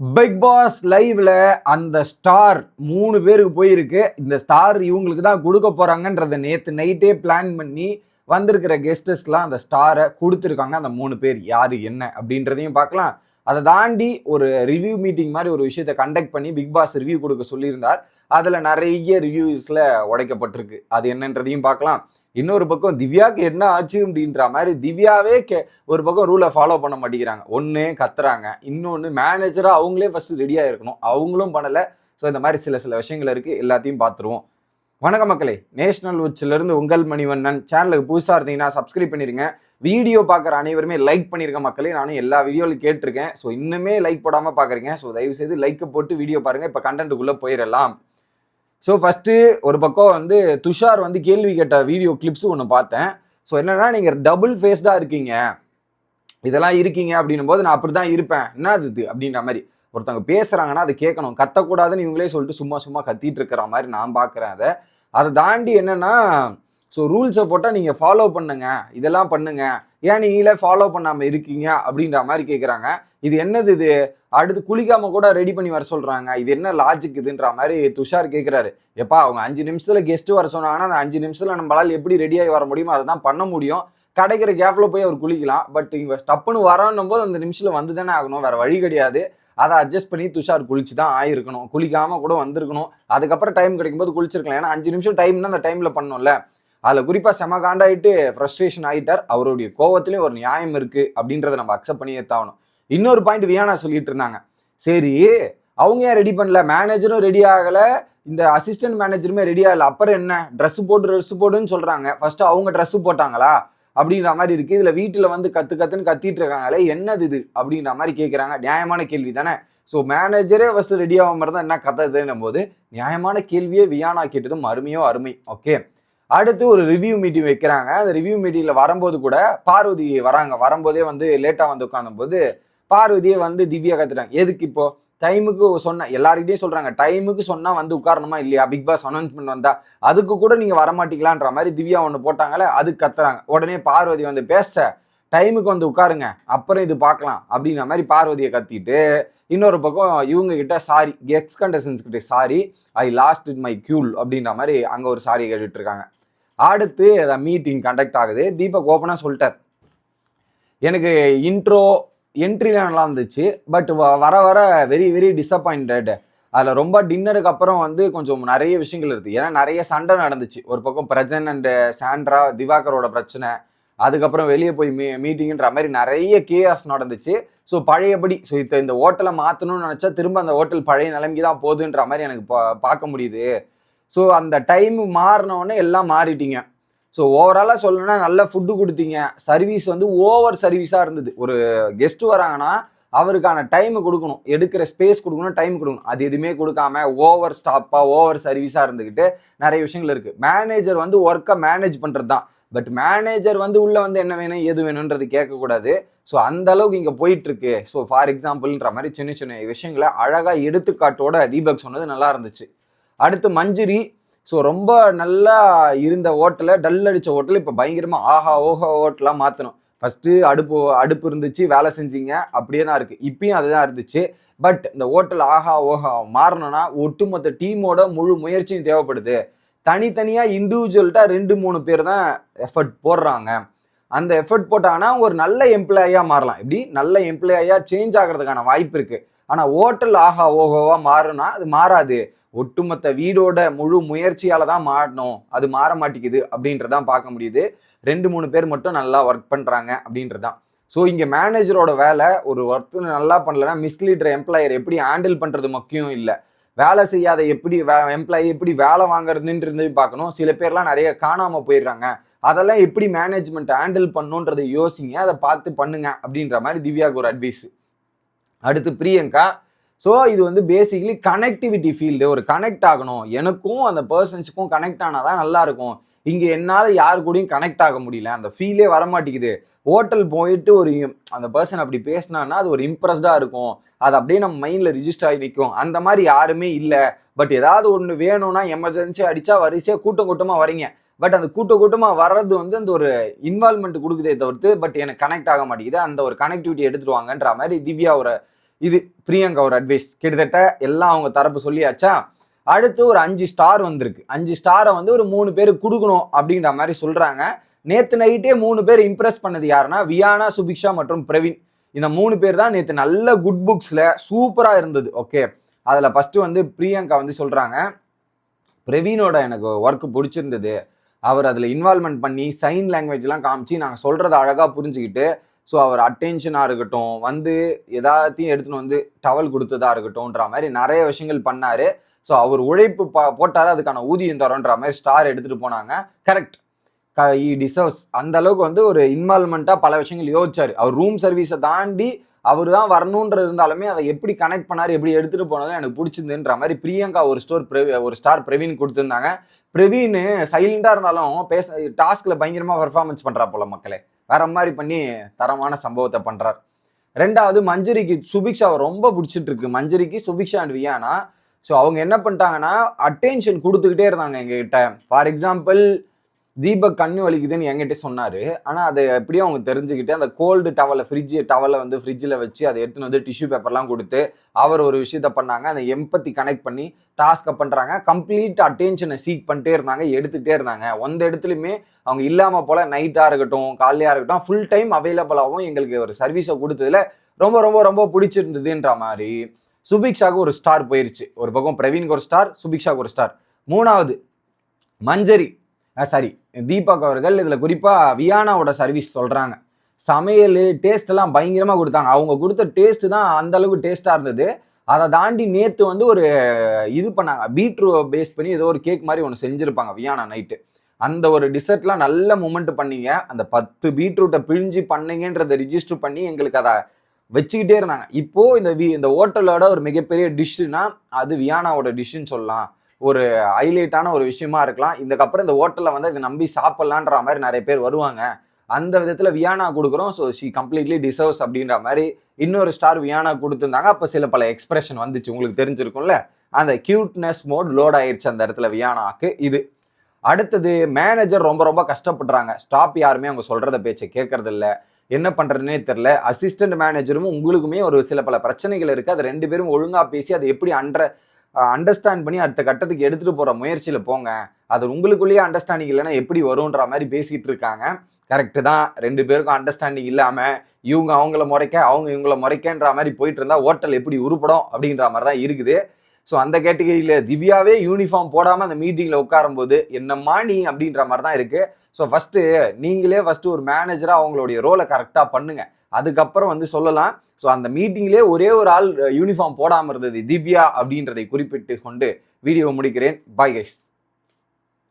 Big pass லைவ்ல அந்த star மூணு பேருக்கு போயிருக்கு. இந்த ஸ்டார் இவங்களுக்கு தான் கொடுக்க போறாங்கன்றத நேற்று நைட்டே பிளான் பண்ணி வந்திருக்கிற கெஸ்டஸ்லாம் அந்த ஸ்டாரை கொடுத்துருக்காங்க. அந்த மூணு பேர் யார் என்ன அப்படின்றதையும் பார்க்கலாம். அதை தாண்டி ஒரு ரிவ்யூ மீட்டிங் மாதிரி ஒரு விஷயத்தை கண்டக்ட் பண்ணி பிக் பாஸ் ரிவ்யூ கொடுக்க சொல்லியிருந்தார். அதில் நிறைய ரிவ்யூஸில் உடைக்கப்பட்டிருக்கு. அது என்னன்றதையும் பார்க்கலாம். இன்னொரு பக்கம் திவ்யாவுக்கு என்ன ஆச்சு அப்படின்ற மாதிரி திவ்யாவே கே ஒரு பக்கம் ரூலை ஃபாலோ பண்ண மாட்டேங்கிறாங்க. ஒன்று கத்துறாங்க. இன்னொன்று மேனேஜராக அவங்களே ஃபஸ்ட்டு ரெடியாக இருக்கணும். அவங்களும் பண்ணலை. ஸோ இந்த மாதிரி சில சில விஷயங்கள் இருக்குது எல்லாத்தையும் பார்த்துருவோம். வணக்க மக்களே. நேஷனல் இருந்து உங்கள் மணிவண்ணன். சேனலுக்கு புதுசாக இருந்தீங்கன்னா சப்ஸ்கிரைப் பண்ணிடுங்க வீடியோ பார்க்குற அனைவருமே லைக் பண்ணியிருக்க மக்களே நானும் எல்லா வீடியோவிலும் கேட்டிருக்கேன். ஸோ இன்னுமே லைக் போடாமல் பார்க்குறீங்க. ஸோ தயவு செய்து லைக்கை போட்டு வீடியோ பாருங்கள் இப்போ கண்டென்ட்டுக்குள்ளே போயிடலாம். ஸோ ஃபஸ்ட்டு ஒரு பக்கம் வந்து துஷார் வந்து கேள்வி கேட்ட வீடியோ கிளிப்ஸ் ஒன்று பார்த்தேன். ஸோ என்னென்னா நீங்கள் டபுள் ஃபேஸ்டாக இருக்கீங்க. இதெல்லாம் இருக்கீங்க அப்படின்னும் போது நான் அப்படி தான் இருப்பேன். என்ன இது? அப்படின்ற மாதிரி. ஒருத்தவங்க பேசுகிறாங்கன்னா அதை கேட்கணும். கத்தக்கூடாதுன்னு இவங்களே சொல்லிட்டு சும்மா சும்மா கத்திட்டு இருக்கிற மாதிரி நான் பார்க்குறேன் அதை. அதை தாண்டி என்னென்னா ஸோ ரூல்ஸை போட்டால் நீங்கள் ஃபாலோ பண்ணுங்க. இதெல்லாம் பண்ணுங்க. ஏன் நீங்களே ஃபாலோ பண்ணாமல் இருக்கீங்க? அப்படின்ற மாதிரி கேட்குறாங்க இது என்னது இது? அடுத்து குளிக்காமல் கூட ரெடி பண்ணி வர சொல்கிறாங்க இது என்ன லாஜிக் இதுன்ற மாதிரி துஷார் கேட்குறாரு எப்பா அவங்க அஞ்சு நிமிஷத்தில் கெஸ்ட்டு வர சொன்னாங்கன்னா அந்த அஞ்சு நிமிஷத்தில் நம்மளால் எப்படி ரெடியாகி வர முடியுமோ அதை தான் பண்ண முடியும். கிடைக்கிற கேஃபில் போய் அவர் குளிக்கலாம். பட் இவங்க ஸ்டப்புன்னு வரணும் போது அந்த நிமிஷத்தில் வந்து தானே ஆகணும். வேறு வழி கிடையாது. அதை அட்ஜஸ்ட் பண்ணி துஷார் குளிச்சு தான் ஆயிருக்கணும். குளிக்காமல் கூட வந்திருக்கணும். அதுக்கப்புறம் டைம் கிடைக்கும்போது குளிச்சிருக்கலாம். ஏன்னா அஞ்சு நிமிஷம் டைம்னா அந்த டைமில் பண்ணோம்ல அதில் குறிப்பாக செம காண்டாயிட்டு ஃப்ரஸ்ட்ரேஷன் ஆகிட்டார் அவருடைய கோவத்திலையும் ஒரு நியாயம் இருக்குது அப்படின்றத நம்ம அக்செப்ட் பண்ணியே தாகணும். இன்னொரு பாயிண்ட் வியானா சொல்லிட்டு இருந்தாங்க. சரி அவங்க ஏன் ரெடி பண்ணல? மேனேஜரும் ரெடி ஆகலை. இந்த அசிஸ்டன்ட் மேனேஜருமே ரெடி ஆகல. அப்புறம் என்ன? ட்ரெஸ் போட்டு ட்ரெஸ் போடுன்னு சொல்கிறாங்க ஃபர்ஸ்ட் அவங்க ட்ரெஸ் போட்டாங்களா? அப்படின்ற மாதிரி இருக்குது இதில் வீட்டில் வந்து கற்று கத்துன்னு கத்திட்டு இருக்காங்களே என்னது இது? அப்படின்ற மாதிரி கேட்குறாங்க நியாயமான கேள்வி தானே? ஸோ மேனேஜரே ஃபஸ்ட்டு ரெடி ஆகாம இருந்தால் என்ன கத்துதுன்னும் போது நியாயமான கேள்வியே வியானா கேட்டதும் அருமையோ அருமை. ஓகே அடுத்து ஒரு ரிவ்யூ மீட்டிங் வைக்கிறாங்க. அந்த ரிவ்யூ மீட்டிங்கில் வரும்போது கூட பார்வதி வராங்க. வரும்போதே வந்து லேட்டாக வந்து உட்காந்தும் போது பார்வதியே வந்து திவ்யா கத்துட்டாங்க. எதுக்கு இப்போ? டைமுக்கு சொன்ன எல்லாருக்கிட்டையும் சொல்றாங்க. டைமுக்கு சொன்னா வந்து உட்காரணுமா இல்லையா? பிக் பாஸ் அனௌன்ஸ்மெண்ட் வந்தா அதுக்கு கூட நீங்க வரமாட்டீங்களான்ற மாதிரி திவ்யா ஒன்று போட்டாங்களே அதுக்கு கத்துறாங்க. உடனே பார்வதி வந்து பேச டைமுக்கு வந்து உட்காருங்க. அப்புறம் இது பார்க்கலாம். அப்படின்ற மாதிரி பார்வதியை கத்திட்டு இன்னொரு பக்கம் இவங்க கிட்ட சாரி எக்ஸ் கண்டஸ்டன்ஸ் கிட்ட sorry I lost it my cool அப்படின்ற மாதிரி அங்க ஒரு சாரி கேட்டுட்டு இருக்காங்க. அடுத்து மீட்டிங் கண்டக்ட் ஆகுது. தீபக் ஓப்பனாக சொல்லிட்டார். எனக்கு இன்ட்ரோ என்ட்ரிலாம் நல்லா இருந்துச்சு. பட் வர வர வெரி வெரி டிசப்பாயிண்டட் அதில் ரொம்ப டின்னருக்கு அப்புறம் வந்து கொஞ்சம் நிறைய விஷயங்கள் இருக்குது ஏன்னா நிறைய சண்டை நடந்துச்சு. ஒரு பக்கம் பிரஜன் அண்டு சாண்ட்ரா திவாகரோட பிரச்சனை. அதுக்கப்புறம் வெளியே போய் மீ மீட்டிங்ன்ற மாதிரி நிறைய கேஆஸ் நடந்துச்சு. ஸோ பழையபடி ஸோ இந்த ஹோட்டலை மாற்றணும்னு நினச்சா திரும்ப அந்த ஹோட்டல் பழைய நிலைமைக்கு தான் போகுதுன்ற மாதிரி எனக்கு பா பார்க்க முடியுது. ஸோ அந்த டைம் மாறினோடனே எல்லாம் மாறிட்டீங்க. ஸோ ஓவராலாக சொல்லணும்னா நல்ல ஃபுட்டு கொடுத்தீங்க. சர்வீஸ் வந்து ஓவர் சர்வீஸாக இருந்தது. ஒரு கெஸ்ட் வராங்கன்னா அவருக்கான டைம் கொடுக்கணும். எடுக்கிற ஸ்பேஸ் கொடுக்கணும் டைம் கொடுக்கணும். அது எதுவுமே கொடுக்காம ஓவர் ஸ்டாப்பாக ஓவர் சர்வீஸாக இருந்துக்கிட்டு நிறைய விஷயங்கள் இருக்குது மேனேஜர் வந்து ஒர்க்கை மேனேஜ் பண்ணுறது தான் பட் மேனேஜர் வந்து உள்ளே வந்து என்ன வேணும் எது வேணுன்றது கேட்கக்கூடாது. ஸோ அந்த அளவுக்கு இங்கே போயிட்டுருக்கு. ஸோ ஃபார் எக்ஸாம்பிள்ன்ற மாதிரி சின்ன சின்ன விஷயங்களை அழகாக எடுத்துக்காட்டோட தீபக் சொன்னது நல்லா இருந்துச்சு. அடுத்து மஞ்சுரி. ஸோ ரொம்ப நல்லா இருந்த ஓட்டலை டல் அடித்த ஓட்டல் இப்போ பயங்கரமாக ஆஹா ஓஹா ஹோட்டலாக மாற்றணும் ஃபஸ்ட்டு அடுப்பு அடுப்பு இருந்துச்சு வேலை செஞ்சீங்க அப்படியே தான் இருக்குது இப்பயும் அதுதான் இருந்துச்சு. பட் இந்த ஓட்டல் ஆஹா ஓஹா மாறணும்னா ஒட்டுமொத்த டீமோட முழு முயற்சியும் தேவைப்படுது. தனித்தனியாக இண்டிவிஜுவல்ட்டாக ரெண்டு மூணு பேர் தான் எஃபர்ட் போடுறாங்க. அந்த எஃபர்ட் போட்டாங்கன்னா ஒரு நல்ல எம்ப்ளாயாக மாறலாம். இப்படி நல்ல எம்ப்ளாயாக சேஞ்ச் ஆகிறதுக்கான வாய்ப்பு இருக்குது ஆனால் ஓட்டல் ஆஹா ஓஹோவா மாறுனா அது மாறாது. ஒட்டுமொத்த வீடோட முழு முயற்சியால தான் மாறணும். அது மாற மாட்டேங்குது அப்படின்றதான் பார்க்க முடியுது. ரெண்டு மூணு பேர் மட்டும் நல்லா ஒர்க் பண்றாங்க அப்படின்றதான் ஸோ இங்கே மேனேஜரோட வேலை ஒரு ஒர்க் நல்லா பண்ணலன்னா மிஸ்லீடர் எம்ப்ளாயர் எப்படி ஹேண்டில் பண்ணுறது முக்கியம் இல்லை. வேலை செய்யாத எப்படி எம்ப்ளாயி எப்படி வேலை வாங்குறதுன்றது பார்க்கணும். சில பேர்லாம் நிறைய காணாமல் போயிடுறாங்க. அதெல்லாம் எப்படி மேனேஜ்மெண்ட் ஹேண்டில் பண்ணுன்றதை யோசிங்க. அதை பார்த்து பண்ணுங்க அப்படின்ற மாதிரி திவ்யாவுக்கு ஒரு அட்வைஸ் அடுத்து பிரியங்கா ஸோ இது வந்து பேசிக்கலி கனெக்டிவிட்டி ஃபீல்டு ஒரு கனெக்ட் ஆகணும். எனக்கும் அந்த பர்சன்ஸுக்கும் கனெக்ட் ஆனால் தான் நல்லா இருக்கும். இங்கே என்னால் யார் கூடயும் கனெக்ட் ஆக முடியல. அந்த ஃபீலே வரமாட்டேங்குது. ஹோட்டல் போயிட்டு ஒரு அந்த பர்சன் அப்படி பேசினான்னா அது ஒரு இம்ப்ரெஸ்டாக இருக்கும். அது அப்படியே நம்ம மைண்டில் ரிஜிஸ்டர் ஆகி நிற்கும் அந்த மாதிரி யாருமே இல்லை. பட் ஏதாவது ஒன்று வேணும்னா எமர்ஜென்சி அடித்தா வரிசையாக கூட்டம் கூட்டமாக வரீங்க. பட் அந்த கூட்ட கூட்டமாக வர்றது வந்து அந்த ஒரு இன்வால்மெண்ட் கொடுக்குதே தவிர்த்து பட் எனக்கு கனெக்ட் ஆக மாட்டேங்குது. அந்த ஒரு கனெக்டிவிட்டி எடுத்துருவாங்கன்ற மாதிரி திவ்யா ஒரு இது பிரியங்கா ஒரு அட்வைஸ் கிட்டத்தட்ட எல்லாம் அவங்க தரப்பு சொல்லியாச்சா? அடுத்து ஒரு அஞ்சு ஸ்டார் வந்திருக்கு. அஞ்சு ஸ்டாரை வந்து ஒரு மூணு பேருக்கு கொடுக்கணும் அப்படின்ற மாதிரி சொல்கிறாங்க நேற்று நைட்டே மூணு பேர் இம்ப்ரெஸ் பண்ணது யாருன்னா வியானா சுபிக்ஷா மற்றும் பிரவீன். இந்த மூணு பேர் தான் நேற்று நல்ல குட் புக்ஸில் சூப்பராக இருந்தது. ஓகே அதில் ஃபஸ்ட்டு வந்து பிரியங்கா வந்து சொல்கிறாங்க பிரவீனோட எனக்கு ஒர்க் பிடிச்சிருந்தது. அவர் அதில் இன்வால்மெண்ட் பண்ணி சைன் லாங்குவேஜ்லாம் காமிச்சு நாங்கள் சொல்கிறத அழகாக புரிஞ்சுக்கிட்டு ஸோ அவர் அட்டென்ஷனாக இருக்கட்டும் வந்து எதாத்தையும் எடுத்துன்னு வந்து டவல் கொடுத்ததா இருக்கட்டும்ன்ற மாதிரி நிறைய விஷயங்கள் பண்ணார். ஸோ அவர் உழைப்பு பா போட்டார் அதுக்கான ஊதியம் தரோன்ற மாதிரி ஸ்டார் எடுத்துகிட்டு போனாங்க. கரெக்ட் க இ டிசர்வ்ஸ் அந்த அளவுக்கு வந்து ஒரு இன்வால்மெண்ட்டாக பல விஷயங்கள் யோசிச்சார். அவர் ரூம் சர்வீஸை தாண்டி அவர் தான் வரணுன்ற இருந்தாலுமே அதை எப்படி கனெக்ட் பண்ணார் எப்படி எடுத்துகிட்டு போனதும் எனக்கு பிடிச்சிருந்துன்ற மாதிரி பிரியங்கா ஒரு ஸ்டோர் ஒரு ஸ்டார் பிரவீன் கொடுத்துருந்தாங்க. பிரவீன் சைலண்டாக இருந்தாலும் பேச டாஸ்கில் பயங்கரமாக பர்ஃபார்மன்ஸ் பண்ணுறா போல மக்களே. வேற மாதிரி பண்ணி தரமான சம்பவத்தை பண்றார். ரெண்டாவது மஞ்சரிக்கு சுபிக்ஷாவை ரொம்ப பிடிச்சிட்டு இருக்கு. மஞ்சரிக்கு சுபிக்ஷா அண்ட் வியானா. ஸோ அவங்க என்ன பண்ணிட்டாங்கன்னா அட்டென்ஷன் கொடுத்துக்கிட்டே இருந்தாங்க எங்ககிட்ட. ஃபார் எக்ஸாம்பிள் தீபக் கண்ணு வலிக்குதுன்னு என்கிட்ட சொன்னாரு. ஆனா அதை எப்படியும் அவங்க தெரிஞ்சுக்கிட்டு அந்த கோல்டு டவலை ஃப்ரிட்ஜ் டவலை வந்து ஃப்ரிட்ஜில் வச்சு அதை எடுத்துன்னு வந்து டிஷ்யூ பேப்பர்லாம் கொடுத்து அவர் ஒரு விஷயத்த பண்ணாங்க. அந்த எம்பத்தி கனெக்ட் பண்ணி டாஸ்க்கை பண்றாங்க. கம்ப்ளீட் அட்டென்ஷனை சீக் பண்ணிட்டே இருந்தாங்க எடுத்துகிட்டே இருந்தாங்க. அந்த இடத்துலையுமே அவங்க இல்லாம போல நைட்டா இருக்கட்டும் காலையா இருக்கட்டும் ஃபுல் டைம் அவைலபிளாகவும் எங்களுக்கு ஒரு சர்வீஸை கொடுத்ததுல ரொம்ப ரொம்ப ரொம்ப பிடிச்சிருந்ததுன்ற மாதிரி சுபிக்ஷாக்கு ஒரு ஸ்டார் போயிருச்சு. ஒரு பக்கம் பிரவீனுக்கு ஒரு ஸ்டார் சுபிக்ஷாக்கு ஒரு ஸ்டார் மூணாவது மஞ்சரி சாரி தீபக் அவர்கள் இதில் குறிப்பாக வியானாவோட சர்வீஸ் சொல்கிறாங்க சமையல் டேஸ்ட்டெல்லாம் பயங்கரமாக கொடுத்தாங்க. அவங்க கொடுத்த டேஸ்ட் தான் அந்தளவுக்கு டேஸ்ட்டாக இருந்தது. அதை தாண்டி நேற்று வந்து ஒரு இது பண்ணாங்க. பீட்ரூ பேஸ் பண்ணி ஏதோ ஒரு கேக் மாதிரி ஒன்று செஞ்சுருப்பாங்க வியானா நைட்டு அந்த ஒரு டிசர்ட்லாம் நல்ல மூமெண்ட் பண்ணீங்க. அந்த பத்து பீட்ரூட்டை பிழிஞ்சு பண்ணீங்கன்றதை ரிஜிஸ்டர் பண்ணி எங்களுக்கு அதை வச்சுக்கிட்டே இருந்தாங்க. இப்போது இந்த வி இந்த ஹோட்டலோட ஒரு மிகப்பெரிய டிஷ்ஷுனா அது வியானாவோட டிஷ்ஷுன்னு சொல்லலாம். ஒரு ஹைலைட்டான ஒரு விஷயமா இருக்கலாம். இதுக்கப்புறம் இந்த ஹோட்டலில் வந்து இதை நம்பி சாப்பிட்லான்ற மாதிரி நிறைய பேர் வருவாங்க. அந்த விதத்தில் வியானா கொடுக்குறோம். ஸோ ஷி கம்ப்ளீட்லி டிசர்வ்ஸ் அப்படின்ற மாதிரி இன்னொரு ஸ்டார் வியானா கொடுத்துருந்தாங்க. அப்போ சில பல எக்ஸ்பிரஷன் வந்துச்சு. உங்களுக்கு தெரிஞ்சிருக்கும்ல? அந்த கியூட்னஸ் மோட் லோட் ஆயிடுச்சு அந்த இடத்துல வியானாக்கு இது. அடுத்தது மேனேஜர் ரொம்ப ரொம்ப கஷ்டப்படுறாங்க. ஸ்டாப் யாருமே அவங்க சொல்கிறத பேச்சை கேட்கறதில்ல. என்ன பண்ணுறதுனே தெரில அசிஸ்டன்ட் மேனேஜரும் உங்களுக்குமே ஒரு சில பல பிரச்சனைகள் இருக்குது அது ரெண்டு பேரும் ஒழுங்காக பேசி அதை எப்படி அன்ற அண்டர்ஸ்டாண்ட் பண்ணி அடுத்த கட்டத்துக்கு எடுத்துகிட்டு போகிற முயற்சியில் போங்க. அது உங்களுக்குள்ளேயே அண்டர்ஸ்டாண்டிங் இல்லைன்னா எப்படி வரும்ன்ற மாதிரி பேசிகிட்டு இருக்காங்க. கரெக்டு தான். ரெண்டு பேருக்கும் அண்டர்ஸ்டாண்டிங் இல்லாமல் இவங்க அவங்கள முறைக்க அவங்க இவங்கள முறைக்கன்ற மாதிரி போயிட்டு இருந்தால் ஹோட்டல் எப்படி உருப்படும் அப்படின்ற மாதிரி தான் இருக்குது. ஸோ அந்த கேட்டகரியில் திவ்யாவே யூனிஃபார்ம் போடாமல் அந்த மீட்டிங்கில் உட்காரும்போது என்னம்மா நீ அப்படின்ற மாதிரி தான் இருக்குது ஸோ ஃபஸ்ட்டு நீங்களே ஃபஸ்ட்டு ஒரு மேனேஜராக அவங்களுடைய ரோலை கரெக்டாக பண்ணுங்கள் அதுக்கப்புறம் வந்து சொல்லலாம். ஸோ அந்த மீட்டிங்லேயே ஒரே ஒரு ஆள் யூனிஃபார்ம் போடாமல் இருந்தது திவ்யா அப்படின்றதை குறிப்பிட்டு கொண்டு வீடியோ முடிக்கிறேன். Bye guys